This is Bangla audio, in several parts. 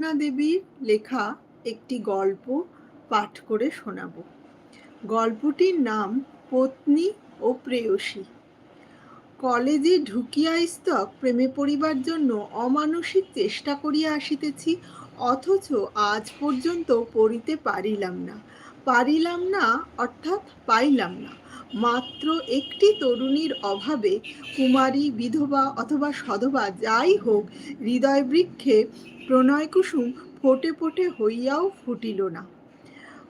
দেবীর লেখা একটি গল্প পাঠ করে শোনাব। গল্পটির নাম পত্নী ও প্রেয়সী। কলেজে ঢুকিয়া স্তক প্রেমে পড়িবার জন্য অমানসিক চেষ্টা করিয়া আসিতেছি, অথচ আজ পর্যন্ত পড়িতে পারিলাম না। পারিলাম না, অর্থাৎ পাইলাম না। মাত্র একটি তরুণীর অভাবে কুমারী, বিধবা অথবা সধবা যাই হোক হৃদয় বৃক্ষে প্রণয়কুসুম ফোটে ফোটে হইয়াও ফুটিল না।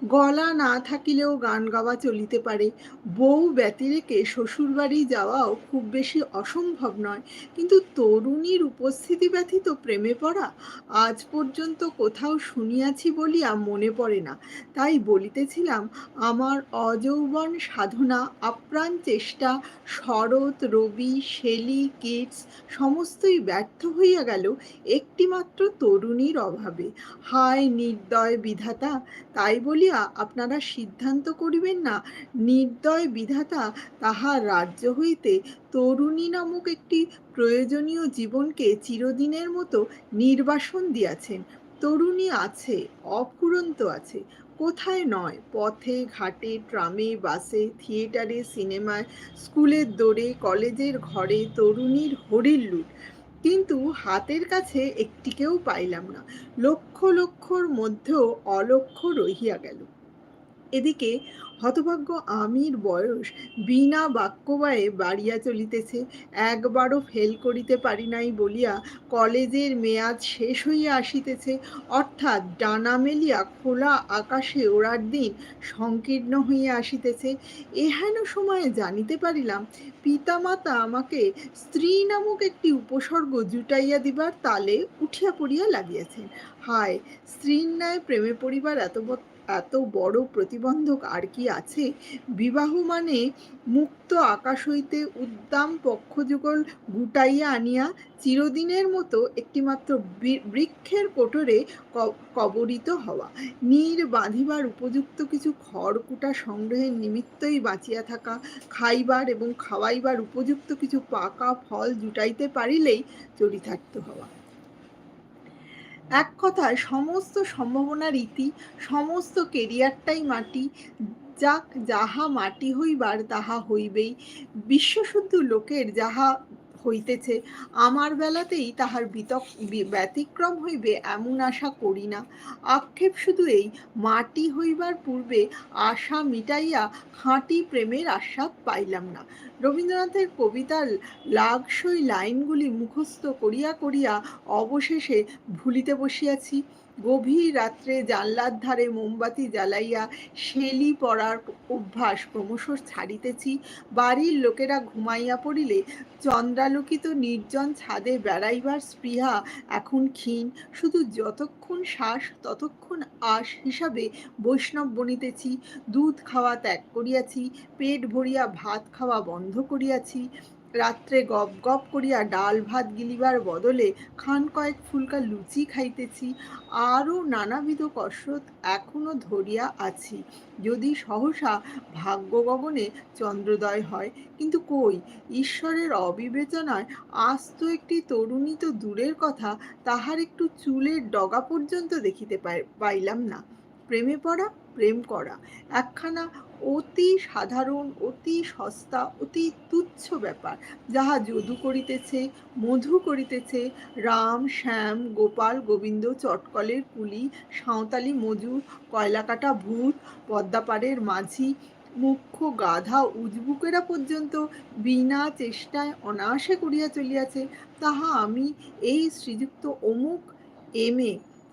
গলা না থাকিলেও গান গাওয়া চলিতে পারে। বউ ব্যতিরেকে শ্বশুরবাড়ি যাওয়াও খুব বেশি অসম্ভব নয়। কিন্তু তরুণীর উপস্থিতি ব্যথিত প্রেমে পড়া, আজ পর্যন্ত কোথাও শুনিয়াছি বলিয়া মনে পড়ে না। তাই বলিতেছিলাম, আমার অযৌবন সাধনা, আপ্রাণ চেষ্টা, শরৎ, রবি, শেলি কিটস সমস্তই ব্যর্থ হইয়া গেল একটিমাত্র তরুণীর অভাবে। হায় নির্দয় বিধাতা, তাই বলিয়া আপনারা সিদ্ধান্ত করিবেন না। নির্দয় বিধাতা তাহার রাজ্য হইতে তরুণী নামক একটি প্রয়োজনীয় জীবনকে চিরদিনের মতো নির্বাসন দিয়াছেন। তরুণী আছে, অফুরন্ত আছে, কোথায় নয়। পথে, ঘাটে, ট্রামে, বাসে, থিয়েটারে, সিনেমায়, স্কুলের দৌড়ে কলেজের ঘরে তরুণীর হরিল্লুট কিন্তু হাতের কাছে একটিকেও পাইলাম না। লক্ষ লক্ষর মধ্যেও অলক্ষ রহিয়া গেল। এদিকে হতভাগ্য আমির বয়স বিনা বাক্যবায়ে বাড়িয়া চলিতেছে। একবারও ফেল করিতে পারি নাই বলিয়া কলেজের মেয়াদ শেষ হইয়া আসিতেছে। অর্থাৎ ডানা মেলিয়া খোলা আকাশে ওড়ার দিন সংকীর্ণ হইয়া আসিতেছে। এহেন সময়ে জানিতে পারিলাম, পিতামাতা আমাকে স্ত্রী নামক একটি উপসর্গ জুটাইয়া দিবার তালে উঠিয়া পড়িয়া লাগিয়াছেন। হায়, স্ত্রীর ন্যায় প্রেমে পড়িবার এত এত বড় প্রতিবন্ধক আর কি আছে? বিবাহ মানে মুক্ত আকাশ হইতে উদ্দাম পক্ষযুগল গুটাইয়া আনিয়া চিরদিনের মতো একটিমাত্র বৃক্ষের কোটরে কবরিত হওয়া। নীর বাঁধিবার উপযুক্ত কিছু খড়কুটা সংগ্রহের নিমিত্তই বাঁচিয়া থাকা, খাইবার এবং খাওয়াইবার উপযুক্ত কিছু পাকা ফল জুটাইতে পারিলেই চরিতার্থ হওয়া। এক কথায় সমস্ত সম্ভাবনার ইতি সমস্ত কেরিয়ারটাই মাটি। যাক, যাহা মাটি হইবার, তাহা হইবেই। বিশ্বশুদ্ধ লোকের যাহা হইতেছে। আমার বেলাতেই তাহার বিতক ব্যতিক্রম হইবে এমন আশা করি না। আক্ষেপ শুধু এই, মাটি হইবার পূর্বে আশা মিটাইয়া খাঁটি প্রেমের আস্বাদ পাইলাম না। রবীন্দ্রনাথের কবিতার লাগসই লাইনগুলি মুখস্থ করিয়া করিয়া অবশেষে ভুলিতে বসিয়াছি। গভীর রাত্রে জানলার ধারে মোমবাতি জ্বালাইয়া শেলি পড়ার অভ্যাস ক্রমশ ছাড়িতেছি। বাড়ির লোকেরা ঘুমাইয়া পড়িলে চন্দ্রালোকিত নির্জন ছাদে বেড়াইবার স্পৃহা এখন ক্ষীণ। শুধু যতক্ষণ শ্বাস, ততক্ষণ আশ হিসাবে বৈষ্ণব বনিতেছি। দুধ খাওয়া ত্যাগ করিয়াছি, পেট ভরিয়া ভাত খাওয়া বন্ধ করিয়াছি। রাত্রে গপ গপ করিয়া ডাল ভাত গিলিবার বদলে খান কয়েক ফুলকা লুচি খাইতেছি। আরও নানাবিধ কসরত এখনও ধরিয়া আছি। যদি সহসা ভাগ্য গগনে চন্দ্রোদয় হয়, কিন্তু কই? ঈশ্বরের অবিবেচনায় আস্ত একটি তরুণী তো দূরের কথা, তাহার একটু চুলের ডগা পর্যন্ত দেখিতে পাইলাম না। প্রেমে পড়া, প্রেম করা। একখানা অতি সাধারণ, অতি সস্তা, অতি তুচ্ছ ব্যাপার। যাহা যদু করিতেছে, মধু করিতেছে, রাম, শ্যাম, গোপাল, গোবিন্দ, চটকলের কুলি, সাঁওতালি মজু, কয়লাকাটা ভূত, পদ্মাপাড়ের মাঝি, মুখ্য গাধা উজবুকেরা পর্যন্ত বিনা চেষ্টায় অনায়াসে করিয়া চলিয়াছে, তাহা আমি এই শ্রীযুক্ত অমুক এম এ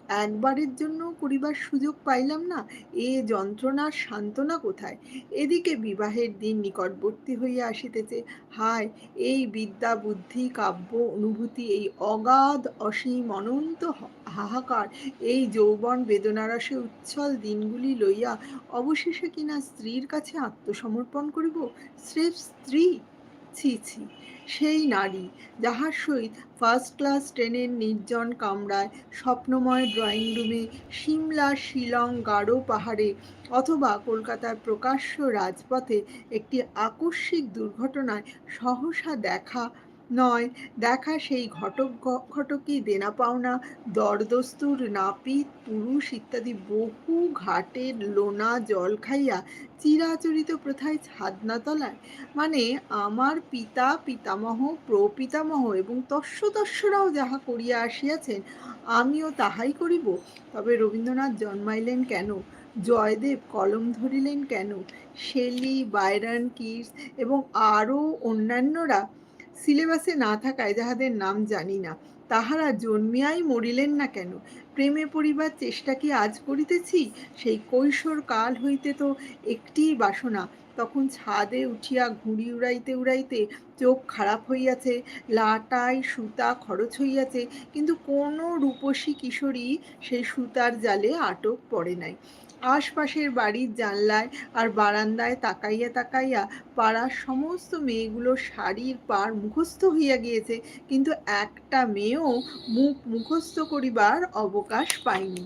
একবারের জন্য করিবার সুযোগ পাইলাম না, এ যন্ত্রণার সান্ত্বনা কোথায়? এদিকে বিবাহের দিন নিকটবর্তী হইয়া আসিতেছে, হায়, এই বিদ্যা, বুদ্ধি, কাব্য, অনুভূতি, এই অগাধ, অসীম, অনন্ত হাহাকার, এই যৌবন বেদনারসে উচ্ছল দিনগুলি লইয়া অবশেষে কিনা স্ত্রীর কাছে আত্মসমর্পণ করিব? স্রেফ স্ত্রী! ছি ছি। সেই নারী যাহার সহিত ফার্স্ট ক্লাস ট্রেনের নির্জন কামরায় স্বপ্নময় ড্রয়িং রুমে সিমলা শিলং গাঢ় পাহাড়ে অথবা কলকাতার প্রকাশ্য রাজপথে একটি আকস্মিক দুর্ঘটনায় সহসা দেখা নয়। দেখা সেই ঘটক ঘ- ঘটকি দেনা পাওনা, দরদস্তুর নাপিত, পুরুষ ইত্যাদি বহু ঘাটের লোনা জল খাইয়া চিরাচরিত প্রথায় ছাদনা তলায়। মানে আমার পিতা পিতামহ, প্রপিতামহ এবং তস্যতস্যরাও যাহা করিয়া আসিয়াছেন, আমিও তাহাই করিব। তবে রবীন্দ্রনাথ জন্মাইলেন কেন? জয়দেব কলম ধরিলেন কেন? শেলি, বাইরন কিটস এবং আরও অন্যান্যরা সিলেবাসে না থাকায় যাহাদের নাম জানি না, তাহারা জন্মিয়াই মরিলেন না কেন? প্রেমে পড়িবার চেষ্টা কি আজ করিতেছি? সেই কৈশোর কাল হইতে তো একটিই বাসনা, তখন ছাদে উঠিয়া ঘুড়ি উড়াইতে উড়াইতে চোখ খারাপ হইয়াছে লাটাই সুতা খরচ হইয়াছে, কিন্তু কোনো রূপসী কিশোরী সেই সুতার জালে আটক পড়ে নাই। আশপাশের বাড়ির জানলায় আর বারান্দায় তাকাইয়া তাকাইয়া পাড়ার সমস্ত মেয়েগুলো শাড়ির পার মুখস্থ হইয়া গিয়েছে, কিন্তু একটা মেয়েও মুখ মুখস্থ করিবার অবকাশ পায়নি।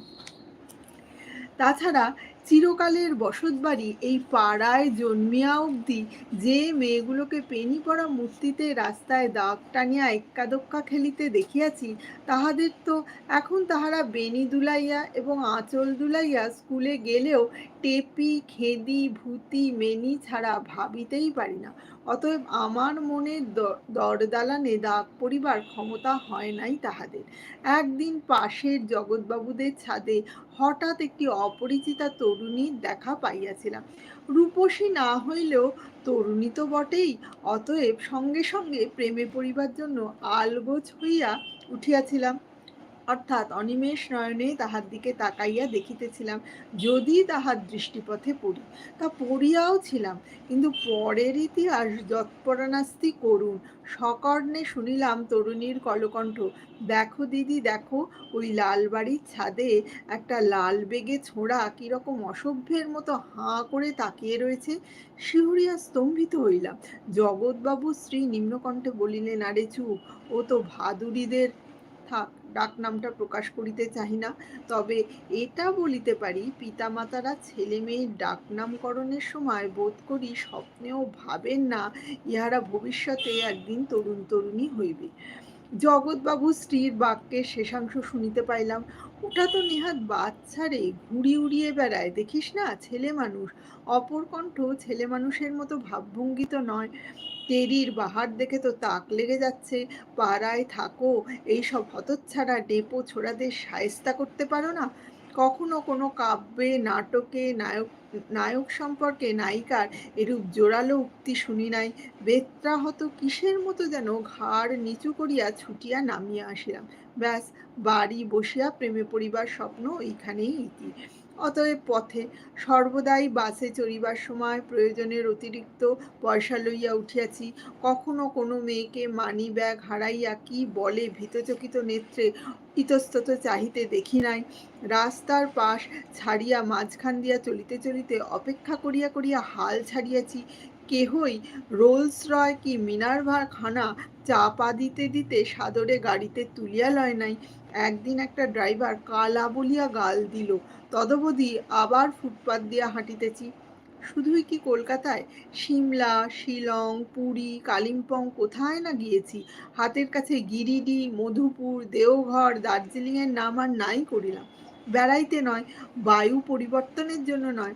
তাছাড়া চিরকালের বসতবাড়ি এই পাড়ায় জন্মিয়া অবধি যে মেয়েগুলোকে পেনি পড়া মূর্তিতে রাস্তায় দাগ টানিয়া এক্কাদোক্কা খেলিতে দেখিয়াছি, তাহাদের তো এখন তাহারা বেনি দুলাইয়া এবং আঁচল দুলাইয়া স্কুলে গেলেও টেপি, খেদি, ভূতি, মেনি ছাড়া ভাবিতেই পারি না। অতএব আমার মনের দরদালানে দাগ পরিবার ক্ষমতা হয় নাই তাহাদের। একদিন পাশের জগৎবাবুদের ছাদে হঠাৎ একটি অপরিচিতা তরুণীর দেখা পাইয়াছিলাম। রূপসী না হইলেও তরুণী তো বটেই, অতএব সঙ্গে সঙ্গে প্রেমে পড়িবার জন্য আলগোছ হইয়া উঠিয়াছিলাম। অর্থাৎ অনিমেষ নয়নে তাহার দিকে তাকাইয়া দেখিতেছিলাম, যদি তাহার দৃষ্টিপথে পড়ি। তা পড়িয়াও ছিলাম, কিন্তু পরের ইতিহাস যৎপরানাস্তি করুন। সকর্ণে শুনিলাম তরুণীর কলকণ্ঠ, দেখো দিদি, দেখো, ওই লাল বাড়ির ছাদে একটা লাল বেগে ছোঁড়া কীরকম অসভ্যের মতো হাঁ করে তাকিয়ে রয়েছে। শিহরিয়া স্তম্ভিত হইলাম। জগৎবাবু শ্রী নিম্নকণ্ঠে বলিলেন, আরে চুপ, ও তো ভাদুরীদের থাক ডাকনামটা প্রকাশ করিতে চাহি না। তবে এটা বলিতে পারি, পিতামাতারা ছেলে মেয়ের ডাকনামকরণের সময় বোধ করি স্বপ্নেও ভাবেন না, ইহারা ভবিষ্যতে একদিন তরুণ তরুণী হইবে। জগৎবাবু স্ত্রীর বাক্যের শেষাংশ শুনিতে পাইলাম ওটা তো নেহাত বাচ্চারে ঘুড়ি উড়িয়ে বেড়ায়, দেখিস না? ছেলে মানুষ, অপর কণ্ঠ ছেলে মানুষের মতো ভাবভঙ্গি তো নয়। টেরির বাহার দেখে তো তাক লেগে যাচ্ছে। পাড়ায় থাকো, এইসব হতচ্ছাড়া ডেপো ছোড়াদের সায়স্তা করতে পারো না? কখনো কোনো কাব্যে, নাটকে, নায়ক নায়ক সম্পর্কে নায়িকার এরূপ জোরালো উক্তি শুনি নাই। বেত্রাহত কিসের মতো যেন ঘাড় নিচু করিয়া ছুটিয়া নামিয়া আসিলাম। ব্যাস, বাড়ি বসিয়া প্রেমে পড়িবার স্বপ্ন এইখানেই ইতি। অতএব পথে সর্বদাই বাসে চড়িবার সময় প্রয়োজনের অতিরিক্ত পয়সা লইয়া উঠিয়াছি। কখনো কোনো মেয়েকে মানি ব্যাগ হারাইয়া কি বলে ভীতচকিত নেত্রে ইতস্তত চাহিতে দেখি নাই। রাস্তার পাশ ছাড়িয়া মাঝখান দিয়া চলিতে চলিতে অপেক্ষা করিয়া করিয়া হাল ছাড়িয়াছি। কেহই রোলস রয় কি মিনারভার খানা চাপা দিতে দিতে সাদরে গাড়িতে তুলিয়া লয় নাই। একদিন একটা ড্রাইভার কালা বলিয়া গাল দিল, তদবধি আবার ফুটপাত দিয়া হাঁটিতেছি। শুধুই কি কলকাতায়? সিমলা, শিলং, পুরী, কালিম্পং কোথায় না গিয়েছি? হাতের কাছে গিরিডি, মধুপুর, দেওঘর, দার্জিলিংয়ের নাম আর নাই করিলাম। বেড়াইতে নয়, বায়ু পরিবর্তনের জন্য নয়।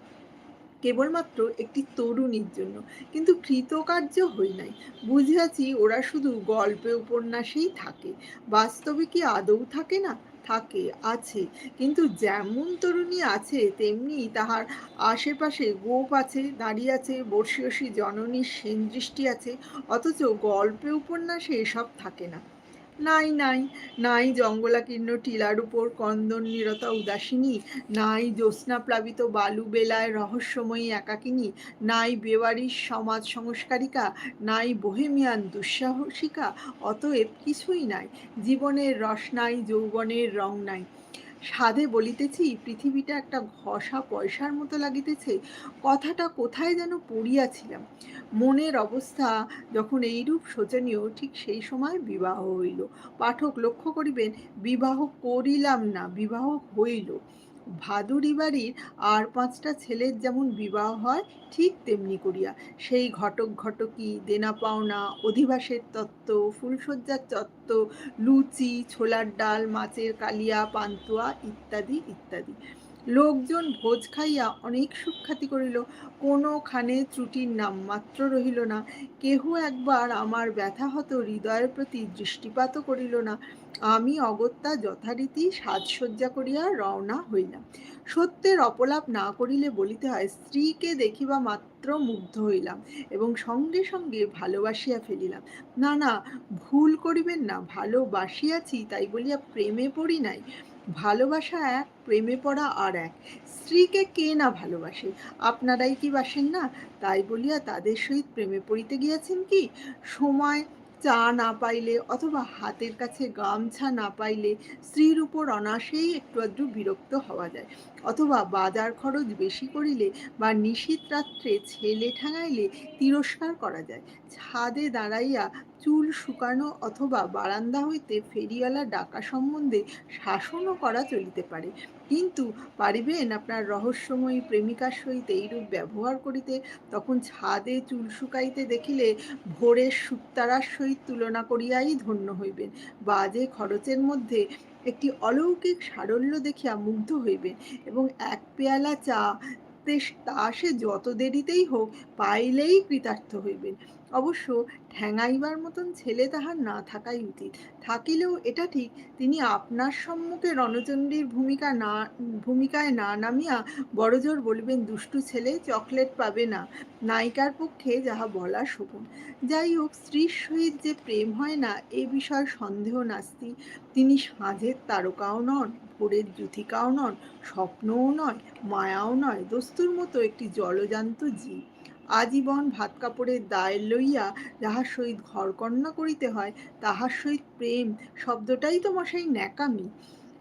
কেবলমাত্র একটি তরুণীর জন্য। কিন্তু কৃতকার্য হই নাই। বুঝিয়াছি ওরা শুধু গল্পে উপন্যাসেই থাকে। বাস্তবে কি আদৌ থাকে না? থাকে, আছে। কিন্তু যেমন তরুণী আছে, তেমনি তাহার আশেপাশে গোপ আছে, দাঁড়িয়ে আছে বর্ষীয়সী জননীর সেন দৃষ্টি আছে, অথচ গল্পে উপন্যাসে এসব থাকে না। নাই নাই নাই জঙ্গলাকীর্ণ টিলার উপর কন্দন নিরতা উদাসিনী, নাই জ্যোৎস্না প্লাবিত বালু বেলায় রহস্যময়ী একাকিনী, নাই বেওয়ারির সমাজ সংস্কারিকা, নাই বহেমিয়ান দুঃসাহসিকা, অতএব কিছুই নাই, জীবনের রস নাই, যৌবনের রং নাই। সাধে বলিতেছি, পৃথিবীটা একটা ঘষা পয়সার মতো লাগিতেছে, কথাটা কোথায় যেন পড়িয়াছিলাম। মনের অবস্থা যখন এইরূপ শোচনীয়, ঠিক সেই সময় বিবাহ হইল। পাঠক লক্ষ্য করিবেন, বিবাহ করিলাম না, বিবাহ হইল। ভাদুড়ি বাড়ির আর পাঁচটা ছেলের যেমন বিবাহ হয়, ঠিক তেমনি করিয়া। সেই ঘটক ঘটকি, দেনা পাওনা, অধিবাসের তত্ত্ব ফুলসজ্জার তত্ত্ব লুচি, ছোলার ডাল, মাছের কালিয়া, পান্তুয়া ইত্যাদি ইত্যাদি। লোকজন ভোজ খাইয়া অনেক সুখ্যাতি করিল। কোনোখানে ত্রুটির নামমাত্র রহিল না। কেহ একবার আমার ব্যথাহত হৃদয়ের প্রতি দৃষ্টিপাতও করিল না। আমি অগত্যা যথারীতি সাজসজ্জা করিয়া রওনা হইলাম। সত্যের অপলাপ না করিলে বলিতে হয়, স্ত্রীকে দেখিবা মাত্র মুগ্ধ হইলাম এবং সঙ্গে সঙ্গে ভালোবাসিয়া ফেলিলাম। না না, ভুল করিবেন না, ভালোবাসিয়াছি, তাই বলিয়া প্রেমে পড়ি নাই। ভালোবাসা এক, প্রেমে পড়া আর এক। স্ত্রীকে কে না ভালোবাসে? আপনারাই কি বাসেন না? তাই বলিয়া তাদের সহিত প্রেমে পড়িতে গিয়াছেন কি? সময় চা না পাইলে অথবা হাতের কাছে গামছা না পাইলে স্ত্রীর উপর অনাসেই একটু আধটু বিরক্ত হওয়া যায়। অথবা বাজার খরচ বেশি করিলে বা নিশীত রাত্রে ছেলে ঠাঙাইলে তিরস্কার করা যায়। ছাদে দাঁড়াইয়া চুল শুকানো অথবা বারান্দা হইতে ফেরিওয়ালা ডাকা সম্বন্ধে শাসনও করা চলিতে পারে। কিন্তু পারিবেন আপনার রহস্যময়ী প্রেমিকার সহিত এইরূপ ব্যবহার করিতে, তখন ছাদে চুল শুকাইতে দেখিলে ভোরের সুক্তারার সহিত তুলনা করিয়াই ধন্য হইবেন। বাজে খরচের মধ্যে একটি অলৌকিক সারল্য দেখিয়া মুগ্ধ হইবেন এবং এক পেয়ালা চা তা সে যত দেরিতেই হোক পাইলেই কৃতার্থ হইবেন। অবশ্য ঠ্যাঙাইবার মতন ছেলে তাহার না থাকাই উচিত। থাকিলেও এটা ঠিক, তিনি আপনার সম্মুখে রণচণ্ডীর ভূমিকা না, ভূমিকায় না নামিয়া বড়জোর বলবেন, দুষ্টু ছেলে, চকলেট পাবে না, নায়িকার পক্ষে যাহা বলা শোভন। যাই হোক, স্ত্রীর সহিত যে প্রেম হয় না, এ বিষয়ে সন্দেহ নাস্তি। তিনি সাঁঝের তারকাও নন, ভোরের জুথিকাও নন, স্বপ্নও নয়, মায়াও নয়, দস্তুর মতো একটি জলজান্ত জীব। আজীবন ভাত কাপড়ের দায় লইয়া যাহার সহিত ঘরকন্যা করিতে হয়, তাহার সহিত প্রেম শব্দটাই তো মশাই ন্যাকামি।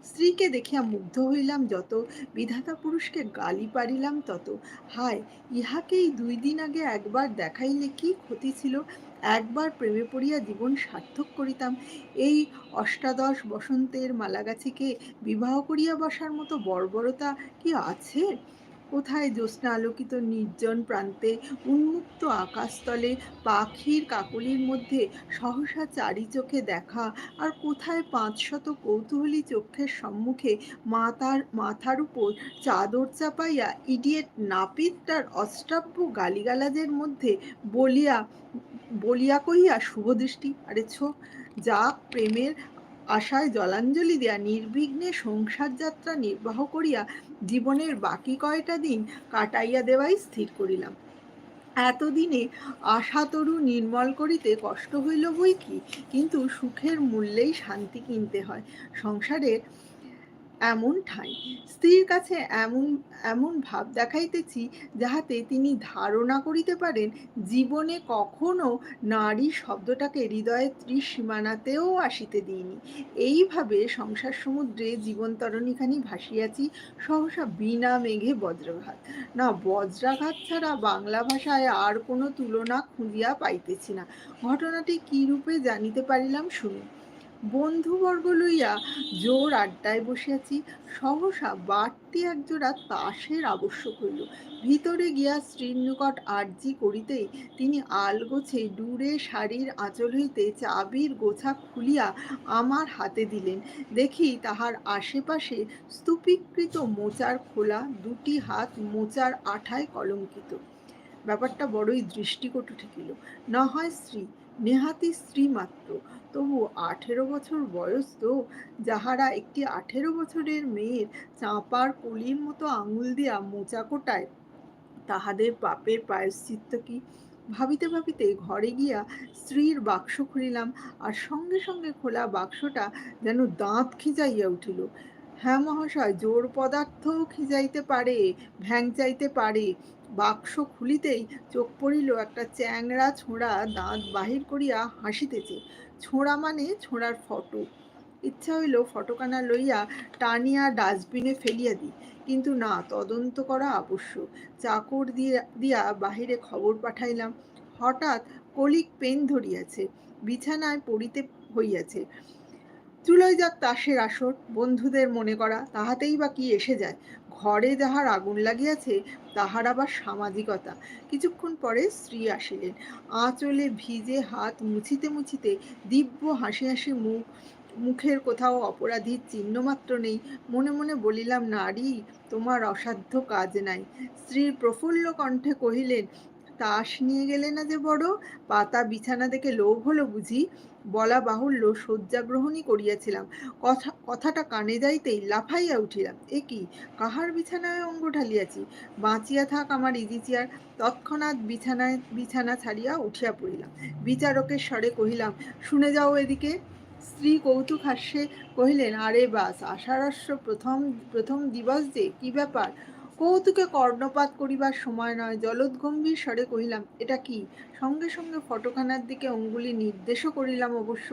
স্ত্রীকে দেখিয়া মুগ্ধ হইলাম যত, বিধাতা পুরুষকে গালি পারিলাম তত। হায় ইহাকেই দুই দিন আগে একবার দেখাইলে কি ক্ষতি ছিল? একবার প্রেমে পড়িয়া জীবন সার্থক করিতাম। এই অষ্টাদশ বসন্তের মালাগাছিকে বিবাহ করিয়া বসার মতো বর্বরতা কি আছে? কোথায় জ্যোৎস্না আলোকিত নির্জন প্রান্তে উন্মুক্ত আকাশতলে পাখির কাকলির মধ্যে সহসা চারি চোখে দেখা? আর কোথায় পাঁচশত কৌতূহলী চক্ষের সম্মুখে মাতার, মাথার উপর চাদর চাপাইয়া ইডিয়েট নাপিতটার অষ্টাব্য গালিগালাজের মধ্যে বলিয়া বলিয়া কহিয়া শুভদৃষ্টি আরে ছো, যা প্রেমের আশায় জলাঞ্জলি দেয়া নির্বিঘ্নে সংসার যাত্রা নির্বাহ করিয়া জীবনের বাকি কয়টা দিন কাটাইয়া দেওয়াই স্থির করিলাম। এতদিনে আশা তরু নির্মল করিতে কষ্ট হইল বই কি? কিন্তু সুখের মূল্যেই শান্তি কিনতে হয়। সংসারের এমন ঠাঁই। স্ত্রীর কাছে এমন এমন ভাব দেখাইতেছি যাহাতে তিনি ধারণা করিতে পারেন জীবনে কখনো নারী শব্দটাকে হৃদয়ের ত্রিসীমানাতেও আসিতে দিইনি। এইভাবে সংসার সমুদ্রে জীবন তরণীখানি ভাসিয়াছি সহসা বিনা মেঘে বজ্রঘাত। না, বজ্রাঘাত ছাড়া বাংলা ভাষায় আর কোনো তুলনা খুঁজিয়া পাইতেছি না। ঘটনাটি কী রূপে জানিতে পারিলাম শুনুন। বন্ধুবর্গ লইয়া জোর আড্ডায় বসিয়াছি, সহসা বাড়তি একজোড়া তাসের আবশ্যক হইল। ভিতরে গিয়া স্ত্রীর নিকট আর্জি করিতেই তিনি আলগোছে ডুরে শাড়ির আঁচল হইতে চাবির গোছা খুলিয়া আমার হাতে দিলেন। দেখি তাহার আশেপাশে স্তূপীকৃত মোচার খোলা দুটি হাত মোচার আঠায় কলঙ্কিত। ব্যাপারটা বড়ই দৃষ্টিকটু ঠেকিল। না হয় স্ত্রী নেহাতি স্ত্রী মাত্র তবু আঠেরো বছর বয়স তো, যাহারা একটি আঠেরো বছরের মেয়ের চাঁপার কলির মতো আঙুল দিয়া মোচা কোটায়, তাহাদের পাপের প্রায়শ্চিত্ত কি? ভাবিতে ভাবিতে ঘরে গিয়া স্ত্রীর বাক্স খুলিলাম, আর সঙ্গে সঙ্গে খোলা বাক্সটা যেন দাঁত খিজাইয়া উঠিল। হ্যাঁ মহাশয়, জোর পদার্থও খিজাইতে পারে, ভ্যাং চাইতে পারে। বাক্স খুলিতেই চোখ পড়িল একটা চ্যাংড়া ছোঁড়া দাঁত বাহির করিয়া হাসিতেছে। ছোঁড়া মানে ছোঁড়ার ফটো। ইচ্ছা হইল ফটোকানা লইয়া টানিয়া ডাস্টবিনে ফেলিয়া দিই। কিন্তু না, তদন্ত করা আবশ্যক। চাকর দিয়া দিয়া বাহিরে খবর পাঠাইলাম। হঠাৎ কলিক পেন ধরিয়াছে। বিছানায় পড়িতে হইয়াছে। চুলোয় যাক তাসের আসর, বন্ধুদের মনে করা, তাহাতেই বা কি এসে যায়। ঘরে যাহার আগুন লাগিয়াছে, তাহার আবার সামাজিকতা। কিছুক্ষণ পরে স্ত্রী আসিলেন। আঁচলে ভিজে হাত মুছিতে মুছিতে দিব্য হাসি হাসি মুখ, মুখের কোথাও অপরাধীর চিহ্নমাত্র নেই। মনে মনে বলিলাম, নারী, তোমার অসাধ্য কাজ নাই। স্ত্রীর প্রফুল্ল কণ্ঠে কহিলেন, তাস নিয়ে গেলে না যে বড়? পাতা বিছানা দেখে লোভ হলো বুঝি? বলা বাহুল্য শয্যাগ্রহণই করিয়াছিলাম। কথা, কথাটা কানে যাইতেই লাফাইয়া উঠিলাম। এ কি? কাহার বিছানায় অঙ্গ ঢালিয়াছি? বাঁচিয়া থাক আমার ইজি চেয়ার। তৎক্ষণাৎ বিছানায়, বিছানা ছাড়িয়া উঠিয়া পড়িলাম। বিচারকের স্বরে কহিলাম, শুনে যাও এদিকে। স্ত্রী কৌতুক হাস্যে কহিলেন, আরে বাস আষাঢ়স্য প্রথম প্রথম দিবস যে, কি ব্যাপার? কৌতুকে কর্ণপাত করিবার সময় নয় জলদগম্ভীর স্বরে কহিলাম, এটা কি সঙ্গে সঙ্গে ফটোখানার দিকে অঙ্গুলি নির্দেশও করিলাম অবশ্য।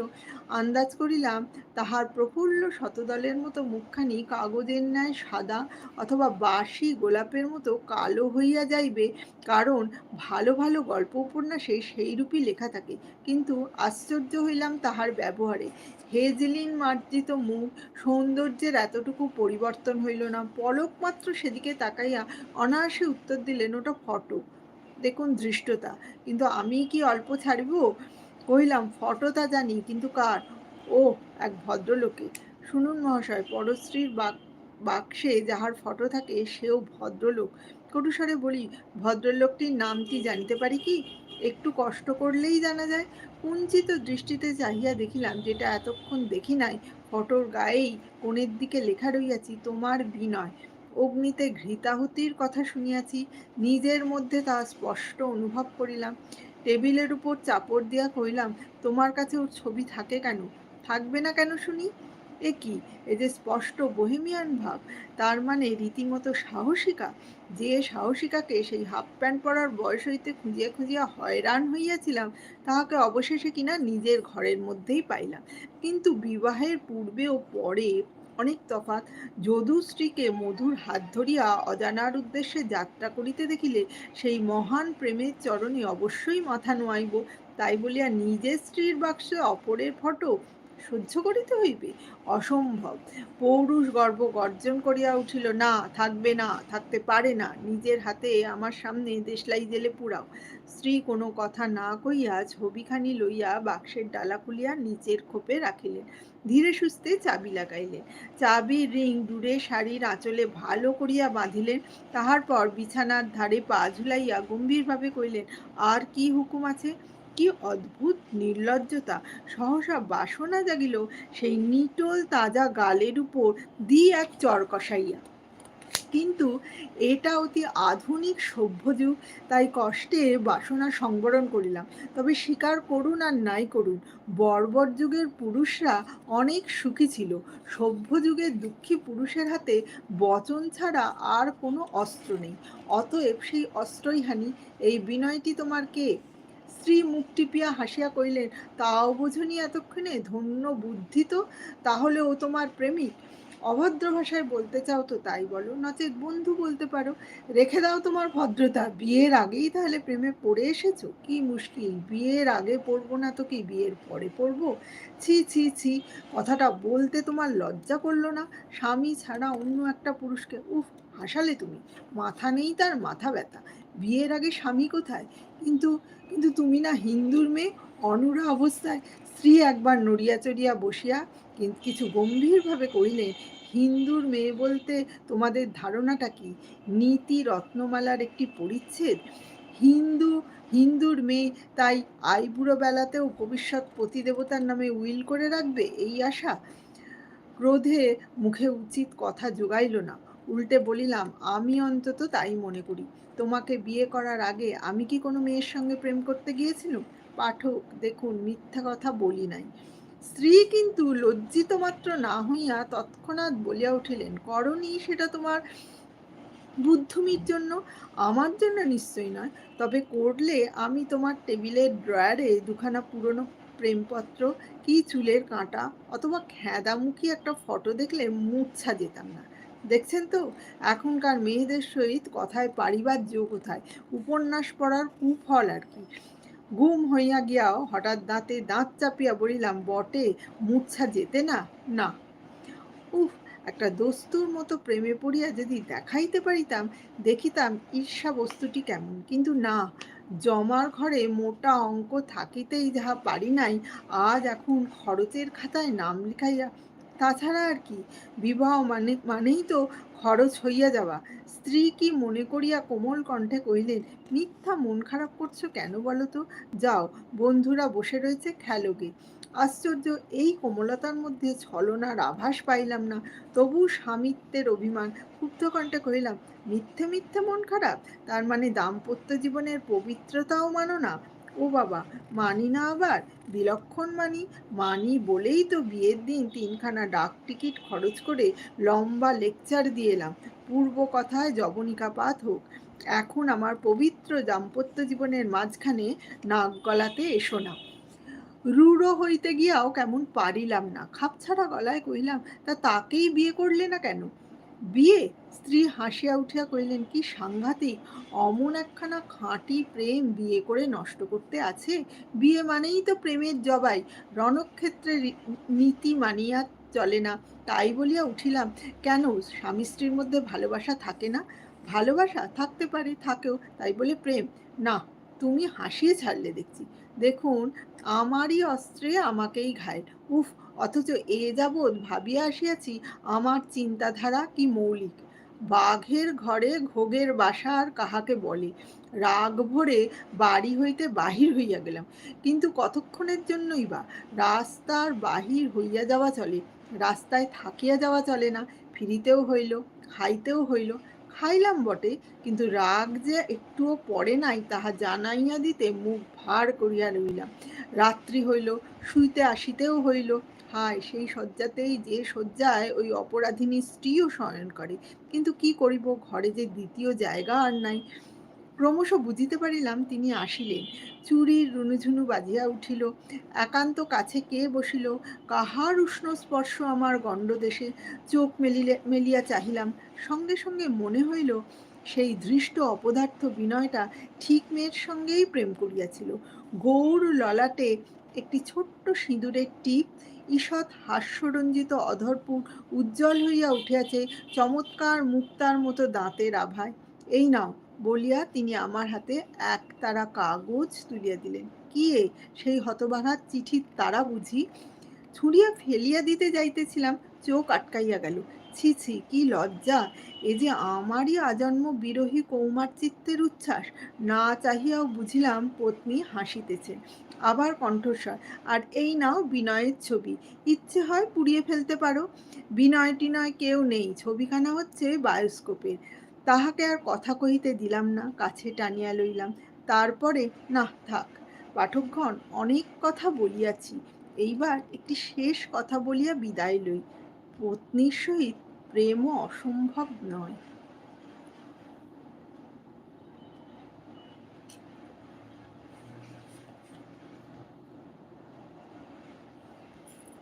আন্দাজ করিলাম, তাহার প্রফুল্ল শতদলের মতো মুখখানি কাগজের ন্যায় সাদা অথবা বাসি গোলাপের মতো কালো হইয়া যাইবে, কারণ ভালো ভালো গল্প উপন্যাসে সেইরূপই লেখা থাকে। কিন্তু আশ্চর্য হইলাম তাহার ব্যবহারে। হেজলিন মার্জিত মুখ, সৌন্দর্যের এতটুকু পরিবর্তন হইল না। পলক মাত্র সেদিকে তাকাইয়া অনায়াসে উত্তর দিলেন, ওটা ফটো। দেখুন ধৃষ্টতা কিন্তু আমি কি অল্প ছাড়িব? কহিলাম ফটোটা জানি, কিন্তু কার? ও এক ভদ্রলোকে। শুনুন মহাশয়, পরশ্রীর বাক, বাক্সে যাহার ফটো থাকে, সেও ভদ্রলোক। কটুস্বরে বলি, ভদ্রলোকটির নামটি জানিতে পারি কি? একটু কষ্ট করলেই জানা যায়, কুঞ্চিত দৃষ্টিতে চাহিয়া দেখিলাম যেটা এতক্ষণ দেখি নাই, ফটোর গায়েই কোণের দিকে লেখা রইয়াছি তোমার বিনয়। অগ্নিতে ঘৃতাহুতির কথা শুনিয়াছি, নিজের মধ্যে তা স্পষ্ট অনুভব করিলাম। টেবিলের উপর চাপড় দিয়া কইলাম তোমার কাছে ওর ছবি থাকে কেন? থাকবে না কেন শুনি? এ কি? এ যে স্পষ্ট বহিমিয়ান ভাব, তার মানে রীতিমতো সাহসিকা? যে সাহসিকাকে সেই হাফ প্যান্ট পরার বয়স হইতে খুঁজিয়া খুঁজিয়া হয়রান হইয়াছিলাম, তাহাকে অবশেষে কিনা নিজের ঘরের মধ্যেই পাইলাম। কিন্তু বিবাহের পূর্বে ও পরে অনেক তফাৎ যদু স্ত্রীকে মধুর হাত ধরিয়া অজানার উদ্দেশ্যে যাত্রা করিতে দেখিলে সেই মহান প্রেমের চরণে অবশ্যই মাথা নোয়াইব। তাই বলিয়া নিজের স্ত্রীর বাক্সে অপরের ফটো সহ্য করিতে হইবে? অসম্ভব। পৌরুষ গর্ব গর্জন করিয়া উঠিল, না, থাকবে না, থাকতে পারে না। নিজের হাতে আমার সামনে দেশলাই জেলে পুরাও স্ত্রী কোনো কথা না কইয়া ছবিখানি লইয়া বাক্সের ডালা খুলিয়া নিচের খোপে রাখিলেন। ধীরে সুস্থে চাবি লাগাইলেন। চাবির রিং, দূরে শাড়ির আঁচলে ভালো করিয়া বাঁধিলেন। তাহার পর বিছানার ধারে পা ঝুলাইয়া গম্ভীরভাবে কইলেন আর কি হুকুম আছে? কি অদ্ভুত নির্লজ্জতা! সহসা বাসনা জাগিল সেই নিটল তাজা গালের উপর দি এক চর কষাইয়া। কিন্তু এটা অতি আধুনিক সভ্য যুগ, তাই কষ্টে বাসনা সংবরণ করিলাম। তবে স্বীকার করুন আর নাই করুন, বর্বর যুগের পুরুষরা অনেক সুখী ছিল। সভ্য যুগের দুঃখী পুরুষের হাতে বচন ছাড়া আর কোনো অস্ত্র নেই। অতএব সেই অস্ত্রই হানি। এই বিনয়টি তোমার কে? স্ত্রী মুখ টিপিয়া হাসিয়া কইলেন তাও বোঝনি এতক্ষণে? ধন্য বুদ্ধি তো। তাহলে ও তোমার প্রেমিক। অভদ্র ভাষায় বলতে চাও তো তাই বলো। নচেত বন্ধু বলতে পারো। রেখে দাও তোমার ভদ্রতা। বিয়ের আগেই তাহলে প্রেমে পড়ে এসেছ? কি মুশকিল। বিয়ের আগে পড়ব না তো কি? বিয়ের পরে পড়ব? ছি ছি ছি। কথাটা বলতে তোমার লজ্জা করল না? স্বামী ছাড়া অন্য একটা পুরুষকে উফ, হাসালে তুমি? মাথা নেই তার, মাথা ব্যথা। বিয়ের আগে স্বামী কোথায়? কিন্তু কিন্তু তুমি না হিন্দুর মেয়ে, অনুরা অবস্থায় স্ত্রী একবার নড়িয়া চড়িয়া বসিয়া কিছু গম্ভীরভাবে কহিলেন হিন্দুর মেয়ে বলতে তোমাদের ধারণাটা কি? নীতি রত্নমালার একটি পরিচ্ছেদ? হিন্দু, হিন্দুর মেয়ে তাই আইবুড়ো বেলাতেও ভবিষ্যৎ পতিদেবতার নামে উইল করে রাখবে? এই আশা? ক্রোধে মুখে উচিত কথা যোগাইল না। উল্টে বলিলাম, আমি অন্তত তাই মনে করি। তোমাকে বিয়ে করার আগে আমি কি কোনো মেয়ের সঙ্গে প্রেম করতে গিয়েছিলাম? পাঠক, দেখুন, মিথ্যা কথা বলি নাই। স্ত্রী কিন্তু লজ্জিত মাত্র না হইয়া তৎক্ষণাৎ বলিয়া উঠিলেন, করনি সেটা তোমার বুদ্ধমির জন্য? আমার জন্য নিশ্চয়ই নয়। তবে করলে আমি তোমার টেবিলের ড্রয়ারে দুখানা পুরনো প্রেমপত্র, কি চুলের কাঁটা, অথবা খেদামুখী একটা ফটো দেখলে মূর্ছা যেতাম না। দেখছেন তো? এখনকার মেয়েদের সহিত কথায় পারিবার যোগ কোথায়? উপন্যাস পড়ার কুফল আর কি। গুম হইয়া গিয়াও হঠাৎ দাঁতে দাঁত চাপিয়া বলিলাম, বটে মূর্ছা যেতে না? না। উফ, একটা দস্তুর মতো প্রেমে পড়িয়া যদি দেখাইতে পারিতাম, দেখিতাম ঈর্ষা বস্তুটি কেমন। কিন্তু না, জমার ঘরে মোটা অঙ্ক থাকিতেই যাহা পারি নাই, আজ এখন খরচের খাতায় নাম লিখাইয়া তাছাড়া আর কি, বিবাহ মানে মানেই তো খরচ হইয়া যাওয়া। স্ত্রী কি মনে করিয়া কোমল কণ্ঠে কহিলেন, মিথ্যা মন খারাপ করছ কেন বলো তো? যাও, বন্ধুরা বসে রয়েছে খেলোগে আশ্চর্য, এই কোমলতার মধ্যে ছলনার আভাস পাইলাম না। তবু স্বামিত্বের অভিমান। ক্ষুব্ধ কণ্ঠে কহিলাম, মিথ্যে মিথ্যে মন খারাপ? তার মানে দাম্পত্য জীবনের পবিত্রতাও মানো না? ও বাবা, মানি না আবার? বিলক্ষণ মানি। মানি বলেই তো বিয়ের দিন তিনখানা ডাক টিকিট খরচ করে লম্বা লেকচার দিয়ে এলাম। পূর্ব কথায় জবনিকাপাত হোক। এখন আমার পবিত্র দাম্পত্য জীবনের মাঝখানে নাক গলাতে এসো না। রূঢ় হইতে গিয়াও কেমন পারিলাম না। খাপছাড়া গলায় কহিলাম, তা তাকেই বিয়ে করলে না কেন? বিয়ে? স্ত্রী হাসিয়া উঠিয়া কহিলেন, কি সাংঘাতিক! অমন একখানা খাঁটি প্রেম বিয়ে করে নষ্ট করতে আছে। বিয়ে মানেই তো প্রেমের জবাই। রণক্ষেত্রে নীতি মানিয়া চলে না। তাই বলিয়া উঠিলাম, কেন? স্বামী স্ত্রীর মধ্যে ভালোবাসা থাকে না? ভালোবাসা থাকতে পারে, থাকেও। তাই বলে প্রেম। না, তুমি হাসিয়ে ছাড়লে দেখছি। দেখুন, আমারই অস্ত্রে আমাকেই ঘায় উফ অথচ এ যাবৎ ভাবিয়া আসিয়াছি আমার চিন্তাধারা কি মৌলিক? বাঘের ঘরে ঘোগের বাসা আর কাহাকে বলে? রাগ ভরে বাড়ি হইতে বাহির হইয়া গেলাম। কিন্তু কতক্ষণের জন্যই বা? রাস্তার বাহির হইয়া যাওয়া চলে। রাস্তায় থাকিয়া যাওয়া চলে না। ফিরিতেও হইল, খাইতেও হইল। খাইলাম বটে, কিন্তু রাগ যে একটুও পড়ে নাই তাহা জানাইয়া দিতে মুখ ভার করিয়া রইলাম রাত্রি হইল, শুইতে আসিতেও হইল হায়, সেই শয্যাতেই যে শয্যায় ওই অপরাধিনী স্ত্রীও শয়ন করে। কিন্তু কি করিব? ঘরে যে দ্বিতীয় জায়গা আর নাই। ক্রমশ বুঝিতে পারিলাম তিনি আসিলেন। চুরির রুনুঝুনু বাজিয়া উঠিল। একান্ত কাছে কে বসিল? কাহার উষ্ণ স্পর্শ আমার গণ্ডদেশে? চোখ মেলিলে, মেলিয়া চাহিলাম। সঙ্গে সঙ্গে মনে হইল, সেই দৃষ্ট অপদার্থ বিনয়টা ঠিক মেয়ের সঙ্গেই প্রেম করিয়াছিল। গৌর ললাটে একটি ছোট্ট সিঁদুরের টিপ ঈষৎ হাস্যরঞ্জিত অধরপুর উজ্জ্বল হইয়া উঠিয়াছে চমৎকার মুক্তার মতো দাঁতের আভায়। এই নাও, বলিয়া তিনি আমার হাতে এক তারা কাগজ তুলিয়া দিলেন। কি সেই হতবাঘাত চিঠির তারা বুঝি ছুঁড়িয়া ফেলিয়া দিতে যাইতেছিলাম। চোখ আটকাইয়া গেল। ছি ছি, কি লজ্জা! এ যে আমারই আজন্ম বিরোহী কৌমার চিত্তের উচ্ছ্বাস। না চাহিয়াও বুঝিলাম পত্নী হাসিতেছে। আবার কণ্ঠস্বর, আর এই নাও বিনয়ের ছবি। ইচ্ছে হয় পুড়িয়ে ফেলতে পারো। বিনয় টিনয় কেউ নেই। ছবিখানা হচ্ছে বায়োস্কোপের। তাহাকে আর কথা কহিতে দিলাম না। কাছে টানিয়া লইলাম। তারপরে না থাক। পাঠকগণ, অনেক কথা বলিয়াছি। এইবার একটি শেষ কথা বলিয়া বিদায় লই। পত্নীর সহিত প্রেমও অসম্ভব নয়।